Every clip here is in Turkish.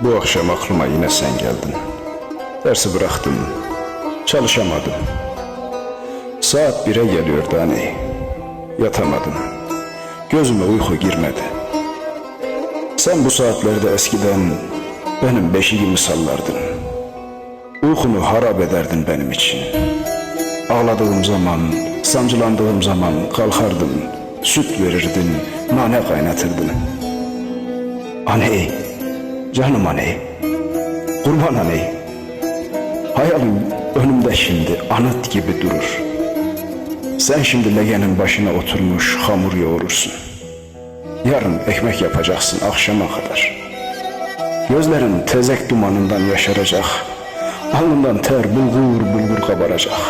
Bu akşam aklıma yine sen geldin. Dersi bıraktım. Çalışamadım. Saat bire geliyordu hani. Yatamadım. Gözüme uyku girmedi. Sen bu saatlerde eskiden benim beşiğimi sallardın. Uykumu harap ederdin benim için. Ağladığım zaman, sancılandığım zaman kalkardın, süt verirdin, nane kaynatırdın. Aney, canım aney, kurban aney. Hayalim önümde şimdi anıt gibi durur. Sen şimdi legenin başına oturmuş hamur yoğurursun. Yarın ekmek yapacaksın akşama kadar. Gözlerin tezek dumanından yaşaracak. Alnından ter bulgur bulgur kabaracak.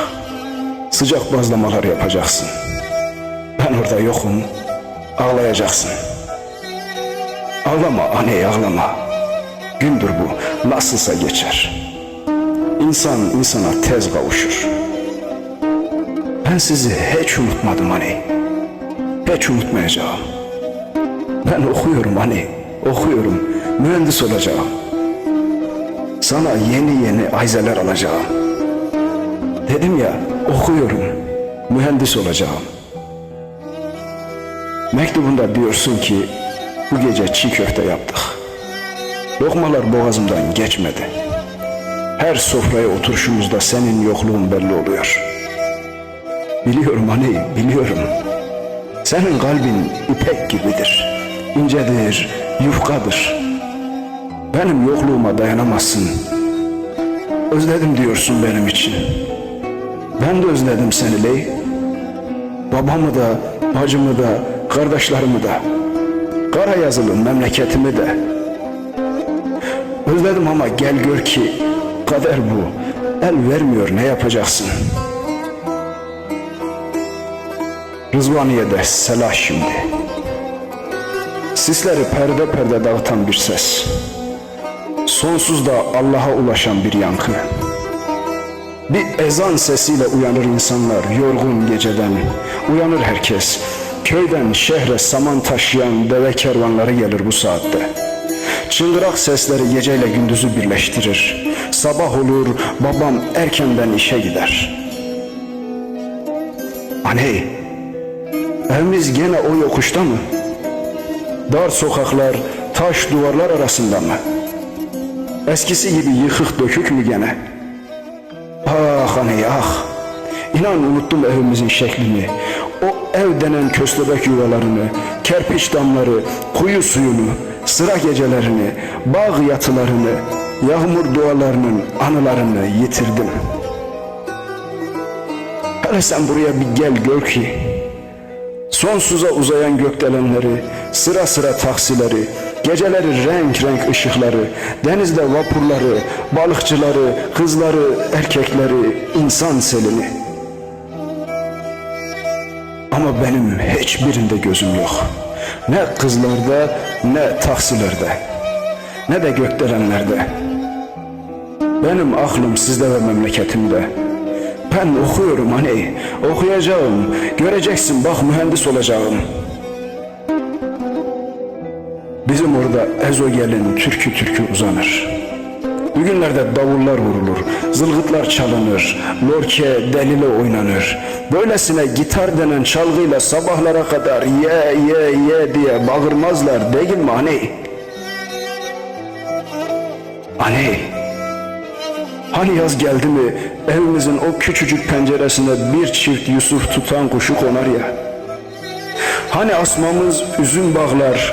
Sıcak bazlamalar yapacaksın. Ben orada yokum. Ağlayacaksın. Ağlama aney ağlama. Gündür bu nasılsa geçer. İnsan insana tez kavuşur. Ben sizi hiç unutmadım hani. Hiç unutmayacağım. Ben okuyorum hani. Okuyorum. Mühendis olacağım. Sana yeni yeni ayzeler alacağım. Dedim ya okuyorum. Mühendis olacağım. Mektubunda diyorsun ki bu gece çiğ köfte yaptık. Lokmalar boğazımdan geçmedi. Her sofraya oturuşumuzda senin yokluğun belli oluyor. Biliyorum hani biliyorum. Senin kalbin ipek gibidir. incedir, yufkadır. Benim yokluğuma dayanamazsın. Özledim diyorsun benim için. Ben de özledim seni Ley. Babamı da, bacımı da, kardeşlerimi de. Kara yazılı memleketimi de. Özledim ama gel gör ki kader bu. El vermiyor ne yapacaksın? Rızvaniye'de selah şimdi. Sisleri perde perde dağıtan bir ses. Sonsuzda Allah'a ulaşan bir yankı. Bir ezan sesiyle uyanır insanlar yorgun geceden. Uyanır herkes. Köyden şehre saman taşıyan deve kervanları gelir bu saatte. Çıngırak sesleri geceyle gündüzü birleştirir. Sabah olur, babam erkenden işe gider. Aney, evimiz gene o yokuşta mı? Dar sokaklar, taş duvarlar arasında mı? Eskisi gibi yıkık dökük mü gene? Ah aney ah! İnan unuttum evimizin şeklini. O ev denen köstebek yuvalarını, kerpiç damları, kuyu suyunu, sıra gecelerini, bağ yatılarını, yağmur dualarının anılarını yitirdim. Hele sen buraya bir gel gör ki, sonsuza uzayan gökdelenleri, sıra sıra taksileri, geceleri renk renk ışıkları, denizde vapurları, balıkçıları, kızları, erkekleri, insan selini. Ama benim hiçbirinde gözüm yok. Ne kızlarda, ne taksilerde, ne de gökdelenlerde. Benim aklım sizde ve memleketimde. Ben okuyorum hani, okuyacağım. Göreceksin bak mühendis olacağım. Bizim orada Ezogel'in türkü türkü uzanır. Bugünlerde davullar vurulur, zılgıtlar çalınır, lorke delile oynanır. Böylesine gitar denen çalgıyla sabahlara kadar ye ye ye diye bağırmazlar değil mi hani? Hani? Hani yaz geldi mi evimizin o küçücük penceresine bir çift Yusuf tutan kuşu konar ya. Hani asmamız üzüm bağlar,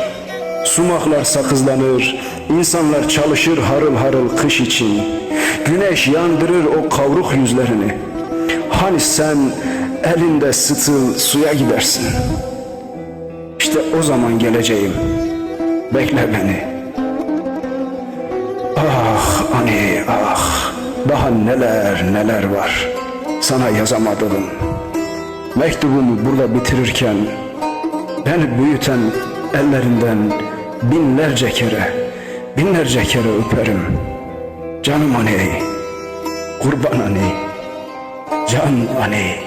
sumaklar sakızlanır, insanlar çalışır harıl harıl kış için. Güneş yandırır o kavruk yüzlerini. Hani sen elinde sıtıl suya gidersin. İşte o zaman geleceğim. Bekle beni. Ah ani ah. Daha neler neler var. Sana yazamadığım. Mektubumu burada bitirirken beni büyüten ellerinden binlerce kere, binlerce kere öperim. Canım aney, kurban aney, can aney.